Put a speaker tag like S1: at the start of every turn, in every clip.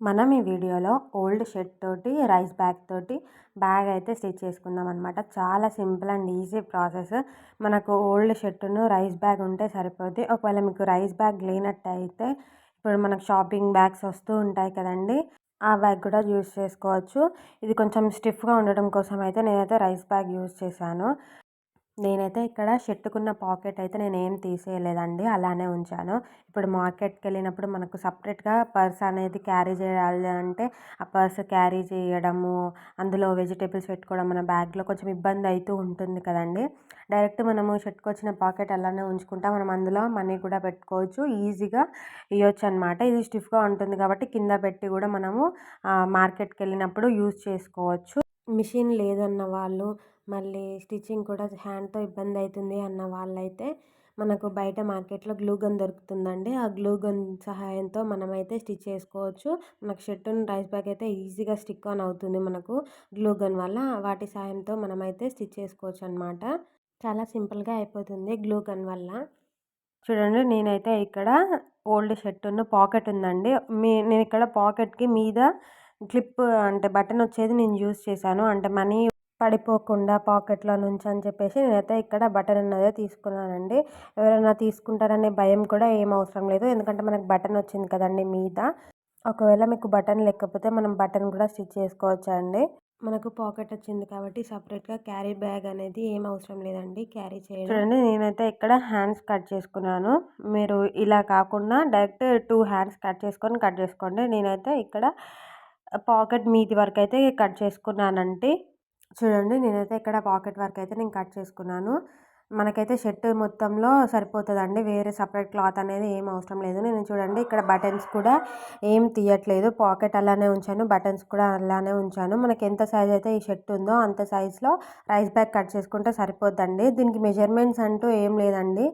S1: మనం ఈ వీడియోలో ఓల్డ్ షర్ట్ తోటి రైస్ బ్యాగ్ తోటి బ్యాగ్ అయితే స్టిచ్ చేసుకుందాం అనమాట చాలా సింపుల్ అండ్ ఈజీ ప్రాసెస్. మనకు ఓల్డ్ షర్ట్ను రైస్ బ్యాగ్ ఉంటే సరిపోద్ది. ఒకవేళ మీకు రైస్ బ్యాగ్ లేనట్టు అయితే ఇప్పుడు మనకు షాపింగ్ బ్యాగ్స్ వస్తూ ఉంటాయి కదండి ఆ బ్యాగ్ కూడా యూస్ చేసుకోవచ్చు. ఇది కొంచెం స్టిఫ్గా ఉండడం కోసం అయితే నేనైతే రైస్ బ్యాగ్ యూస్ చేశాను. నేనైతే ఇక్కడ షర్టుకున్న పాకెట్ అయితే నేను ఏం తీసేయలేదండి అలానే ఉంచాను. ఇప్పుడు మార్కెట్కి వెళ్ళినప్పుడు మనకు సపరేట్గా పర్స్ అనేది క్యారీ చేయాలి అంటే ఆ పర్స్ క్యారీ చేయడము అందులో వెజిటేబుల్స్ పెట్టుకోవడం మన బ్యాగ్లో కొంచెం ఇబ్బంది అవుతూ ఉంటుంది కదండి. డైరెక్ట్ మనము షర్ట్కి వచ్చిన పాకెట్ అలానే ఉంచుకుంటా మనం అందులో మనీ కూడా పెట్టుకోవచ్చు ఈజీగా ఇవ్వచ్చు అనమాట ఇది స్టిఫ్గా ఉంటుంది కాబట్టి కింద పెట్టి కూడా మనము మార్కెట్కి వెళ్ళినప్పుడు యూజ్ చేసుకోవచ్చు. మిషన్ లేదన్న వాళ్ళు మళ్ళీ స్టిచ్చింగ్ కూడా హ్యాండ్తో ఇబ్బంది అవుతుంది అన్న వాళ్ళైతే మనకు బయట మార్కెట్లో గ్లూ గన్ దొరుకుతుందండి. ఆ గ్లూ గన్ సహాయంతో మనమైతే స్టిచ్ చేసుకోవచ్చు. మనకు షర్టును రైస్ బ్యాగ్ అయితే ఈజీగా స్టిక్ ఆన్ అవుతుంది మనకు గ్లూ గన్ వల్ల. వాటి సహాయంతో మనమైతే స్టిచ్ చేసుకోవచ్చు అనమాట చాలా సింపుల్గా అయిపోతుంది గ్లూ గన్ వల్ల. చూడండి నేనైతే ఇక్కడ ఓల్డ్ షర్టును పాకెట్ ఉందండి. మీ నేను ఇక్కడ పాకెట్కి మీద క్లిప్ అంటే బటన్ వచ్చేది నేను యూస్ చేశాను. అంటే మనీ పడిపోకుండా పాకెట్లో నుంచి అని చెప్పేసి నేనైతే ఇక్కడ బటన్ అనేది తీసుకున్నానండి. ఎవరైనా తీసుకుంటారనే భయం కూడా ఏం అవసరం లేదు. ఎందుకంటే మనకు బటన్ వచ్చింది కదండి మీద. ఒకవేళ మీకు బటన్ లేకపోతే మనం బటన్ కూడా స్టిచ్ చేసుకోవచ్చండి మనకు పాకెట్ వచ్చింది కాబట్టి సపరేట్గా క్యారీ బ్యాగ్ అనేది ఏం అవసరం లేదండి. క్యారీ చేయడం. చూడండి నేనైతే ఇక్కడ హ్యాండ్స్ కట్ చేసుకున్నాను. మీరు ఇలా కాకుండా డైరెక్ట్ టూ హ్యాండ్స్ కట్ చేసుకొని కట్ చేసుకోండి. నేనైతే ఇక్కడ పాకెట్ మీది వరకు అయితే కట్ చేసుకున్నానండి. చూడండి నేనైతే ఇక్కడ పాకెట్ వర్క్ అయితే నేను కట్ చేసుకున్నాను. మనకైతే షర్ట్ మొత్తంలో సరిపోతుందండి. వేరే సపరేట్ క్లాత్ అనేది ఏం అవసరం లేదు. నేను చూడండి ఇక్కడ బటన్స్ కూడా ఏం తీయట్లేదు. పాకెట్ అలానే ఉంచాను బటన్స్ కూడా అలానే ఉంచాను. మనకి ఎంత సైజ్ అయితే ఈ షర్ట్ ఉందో అంత సైజులో రైస్ బ్యాగ్ కట్ చేసుకుంటే సరిపోద్దండి. దీనికి మెజర్మెంట్స్ అంటూ ఏం లేదండి.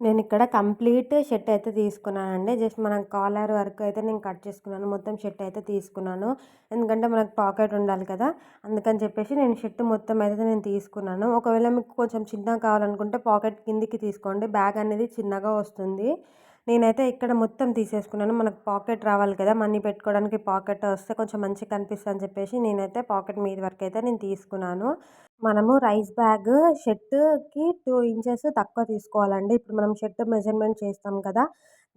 S1: నేను ఇక్కడ కంప్లీట్ షర్ట్ అయితే తీసుకున్నానండి. జస్ట్ మనం కాలర్ వరకు అయితే నేను కట్ చేసుకున్నాను. మొత్తం షర్ట్ అయితే తీసుకున్నాను. ఎందుకంటే మనకు పాకెట్ ఉండాలి కదా. అందుకని చెప్పేసి నేను షర్ట్ మొత్తం అయితే నేను తీసుకున్నాను. ఒకవేళ మీకు కొంచెం చిన్నగా కావాలనుకుంటే పాకెట్ కిందికి తీసుకోండి. బ్యాగ్ అనేది చిన్నగా వస్తుంది. నేనైతే ఇక్కడ మొత్తం తీసేసుకున్నాను. మనకు పాకెట్ రావాలి కదా మనీ పెట్టుకోవడానికి పాకెట్ వస్తే కొంచెం మంచిగా కనిపిస్తుంది అని చెప్పేసి నేనైతే పాకెట్ మీద వరకు అయితే నేను తీసుకున్నాను. మనము రైస్ బ్యాగ్ షర్ట్కి టూ ఇంచెస్ తక్కువ తీసుకోవాలండి. ఇప్పుడు మనం షర్ట్ మెజర్మెంట్ చేస్తాం కదా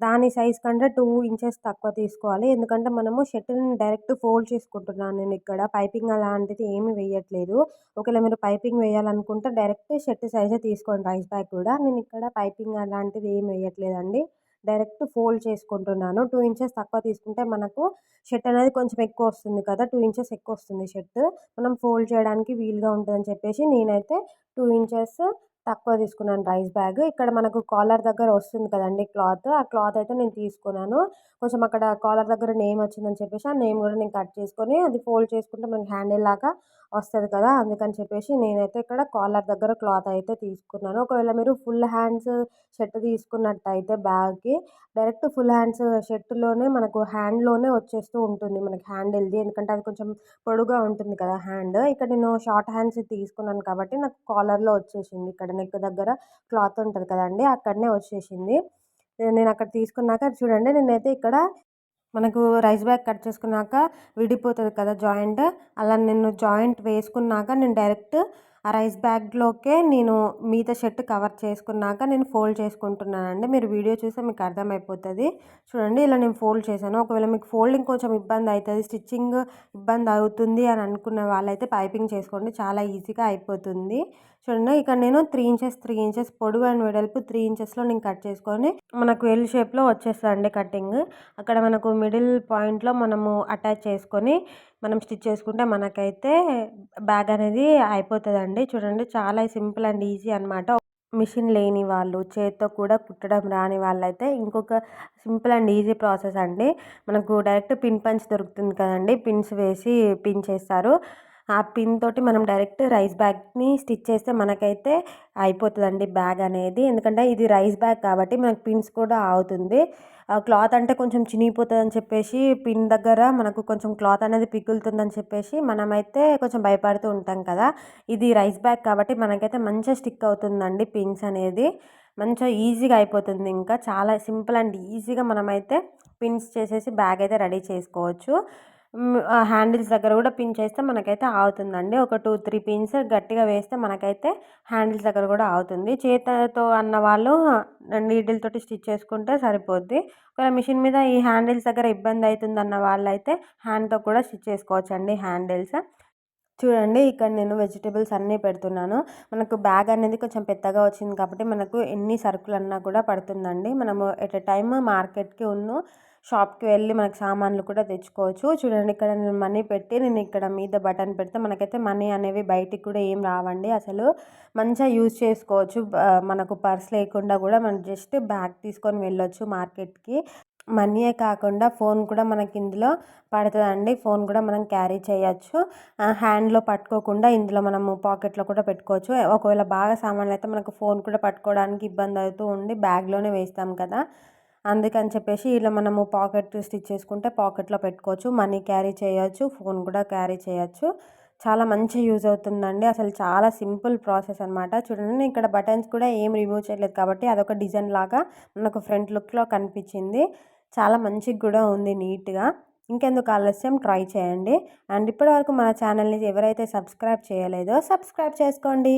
S1: దాని సైజ్ కంటే టూ ఇంచెస్ తక్కువ తీసుకోవాలి. ఎందుకంటే మనము షర్ట్ని డైరెక్ట్ ఫోల్డ్ చేసుకుంటున్నాను నేను ఇక్కడ. పైపింగ్ అలాంటిది ఏమి వేయట్లేదు. ఒకవేళ మీరు పైపింగ్ వేయాలనుకుంటే డైరెక్ట్ షర్ట్ సైజే తీసుకోండి రైస్ బ్యాగ్ కూడా. నేను ఇక్కడ పైపింగ్ అలాంటిది ఏమి వేయట్లేదండి. డైరెక్ట్ ఫోల్డ్ చేసుకుంటున్నాను. టూ ఇంచెస్ తక్కువ తీసుకుంటే మనకు షర్ట్ అనేది కొంచెం ఎక్కువ వస్తుంది కదా. టూ ఇంచెస్ ఎక్కువ వస్తుంది షర్ట్. మనం ఫోల్డ్ చేయడానికి వీలుగా ఉంటుందని చెప్పేసి నేనైతే టూ ఇంచెస్ తక్కువ తీసుకున్నాను రైస్ బ్యాగ్. ఇక్కడ మనకు కాలర్ దగ్గర వస్తుంది కదండి క్లాత్. ఆ క్లాత్ అయితే నేను తీసుకున్నాను. కొంచెం అక్కడ కాలర్ దగ్గర నేమ్ వచ్చిందని చెప్పేసి ఆ నేమ్ కూడా నేను కట్ చేసుకొని అది ఫోల్డ్ చేసుకుంటే మనకి హ్యాండిల్ లాగా వస్తుంది కదా అందుకని చెప్పేసి నేనైతే ఇక్కడ కాలర్ దగ్గర క్లాత్ అయితే తీసుకున్నాను. ఒకవేళ మీరు ఫుల్ హ్యాండ్స్ షర్ట్ తీసుకున్నట్టయితే బ్యాగ్కి డైరెక్ట్ ఫుల్ హ్యాండ్స్ షర్ట్లోనే మనకు హ్యాండ్లోనే వచ్చేస్తూ ఉంటుంది మనకి హ్యాండిల్ది. ఎందుకంటే అది కొంచెం పొడుగా ఉంటుంది కదా హ్యాండ్. ఇక్కడ నేను షార్ట్ హ్యాండ్స్ తీసుకున్నాను కాబట్టి నాకు కాలర్లో వచ్చేసింది ఇక్కడ నెక్ దగ్గర క్లాత్ ఉంటుంది కదండి అక్కడనే వచ్చేసింది. నేను అక్కడ తీసుకున్నాక చూడండి నేనైతే ఇక్కడ మనకు రైస్ బ్యాగ్ కట్ చేసుకున్నాక విడిపోతుంది కదా జాయింట్ అలా నేను జాయింట్ వేసుకున్నాక నేను డైరెక్ట్ ఆ రైస్ బ్యాగ్లోకే నేను మిగతా షర్ట్ కవర్ చేసుకున్నాక నేను ఫోల్డ్ చేసుకుంటున్నానండి. మీరు వీడియో చూస్తే మీకు అర్థమైపోతుంది. చూడండి ఇలా నేను ఫోల్డ్ చేశాను. ఒకవేళ మీకు ఫోల్డింగ్ కొంచెం ఇబ్బంది అవుతుంది స్టిచ్చింగ్ ఇబ్బంది అవుతుంది అని అనుకున్న వాళ్ళైతే పైపింగ్ చేసుకోండి చాలా ఈజీగా అయిపోతుంది. చూడండి ఇక్కడ నేను త్రీ ఇంచెస్ త్రీ ఇంచెస్ పొడవు అండ్ వెడల్పు త్రీ ఇంచెస్లో నేను కట్ చేసుకొని మనకు ఎల్ షేప్లో వచ్చేస్తుంది కటింగ్ అక్కడ మనకు మిడిల్ పాయింట్లో మనము అటాచ్ చేసుకొని మనం స్టిచ్ చేసుకుంటే మనకైతే బ్యాగ్ అనేది అయిపోతుందండి. చూడండి చాలా సింపుల్ అండ్ ఈజీ అనమాట మిషన్ లేని వాళ్ళు చేతితో కూడా కుట్టడం రాని వాళ్ళైతే ఇంకొక సింపుల్ అండ్ ఈజీ ప్రాసెస్ అండి. మనకు డైరెక్ట్ పిన్ పంచ్ దొరుకుతుంది కదండి పిన్స్ వేసి పిన్ చేస్తారు. ఆ పిన్ తోటి మనం డైరెక్ట్ రైస్ బ్యాగ్ని స్టిచ్ చేస్తే మనకైతే అయిపోతుందండి బ్యాగ్ అనేది. ఎందుకంటే ఇది రైస్ బ్యాగ్ కాబట్టి మనకు పిన్స్ కూడా అవుతుంది క్లాత్ అంటే కొంచెం చినిగిపోతుంది అని చెప్పేసి పిన్ దగ్గర మనకు కొంచెం క్లాత్ అనేది పిగులుతుందని చెప్పేసి మనమైతే కొంచెం భయపడుతూ ఉంటాం కదా. ఇది రైస్ బ్యాగ్ కాబట్టి మనకైతే మంచిగా స్టిక్ అవుతుందండి పిన్స్ అనేది. మంచిగా ఈజీగా అయిపోతుంది ఇంకా. చాలా సింపుల్ అండ్ ఈజీగా మనమైతే పిన్స్ చేసేసి బ్యాగ్ అయితే రెడీ చేసుకోవచ్చు. హ్యాండిల్స్ దగ్గర కూడా పిన్ చేస్తే మనకైతే ఆగుతుందండి. ఒక టూ త్రీ పిన్స్ గట్టిగా వేస్తే మనకైతే హ్యాండిల్స్ దగ్గర కూడా ఆగుతుంది. చేతితో అన్న వాళ్ళు నీడిల్ తోటి స్టిచ్ చేసుకుంటే సరిపోద్ది. ఒకవేళ మిషన్ మీద ఈ హ్యాండిల్స్ దగ్గర ఇబ్బంది అవుతుంది అన్న వాళ్ళైతే హ్యాండ్తో కూడా స్టిచ్ చేసుకోవచ్చండి హ్యాండిల్స్. చూడండి ఇక్కడ నేను వెజిటేబుల్స్ అన్నీ పెడుతున్నాను. మనకు బ్యాగ్ అనేది కొంచెం పెద్దగా వచ్చింది కాబట్టి మనకు ఎన్ని సరుకులు అన్నా కూడా పడుతుందండి. మనము ఎట్ ఎ టైమ్ మార్కెట్కి ఉన్ను షాప్కి వెళ్ళి మనకు సామాన్లు కూడా తెచ్చుకోవచ్చు. చూడండి ఇక్కడ నేను మనీ పెట్టి నేను ఇక్కడ మీద బటన్ పెడితే మనకైతే మనీ అనేవి బయటికి కూడా ఏం రావండి. అసలు మంచిగా యూజ్ చేసుకోవచ్చు. మనకు పర్స్ లేకుండా కూడా మనం జస్ట్ బ్యాగ్ తీసుకొని వెళ్ళొచ్చు మార్కెట్కి. మనీయే కాకుండా ఫోన్ కూడా మనకి ఇందులో పడుతుందండి. ఫోన్ కూడా మనం క్యారీ చేయొచ్చు. హ్యాండ్లో పట్టుకోకుండా ఇందులో మనము పాకెట్లో కూడా పెట్టుకోవచ్చు. ఒకవేళ బాగా సామాన్లు అయితే మనకు ఫోన్ కూడా పట్టుకోవడానికి ఇబ్బంది అవుతూ ఉండి బ్యాగ్లోనే వేస్తాం కదా. అందుకని చెప్పేసి ఇలా మనము పాకెట్ స్టిచ్ చేసుకుంటే పాకెట్లో పెట్టుకోవచ్చు. మనీ క్యారీ చేయొచ్చు ఫోన్ కూడా క్యారీ చేయొచ్చు. చాలా మంచి యూజ్ అవుతుందండి. అసలు చాలా సింపుల్ ప్రాసెస్ అనమాట చూడండి ఇక్కడ బటన్స్ కూడా ఏం రిమూవ్ చేయలేదు కాబట్టి అదొక డిజైన్ లాగా మనకు ఫ్రంట్ లుక్లో కనిపించింది. చాలా మంచిగా కూడా ఉంది నీట్గా. ఇంకెందుకు ఆలస్యం? ట్రై చేయండి. అండ్ ఇప్పటివరకు మన ఛానల్ని ఎవరైతే సబ్స్క్రైబ్ చేయలేదో సబ్స్క్రైబ్ చేసుకోండి.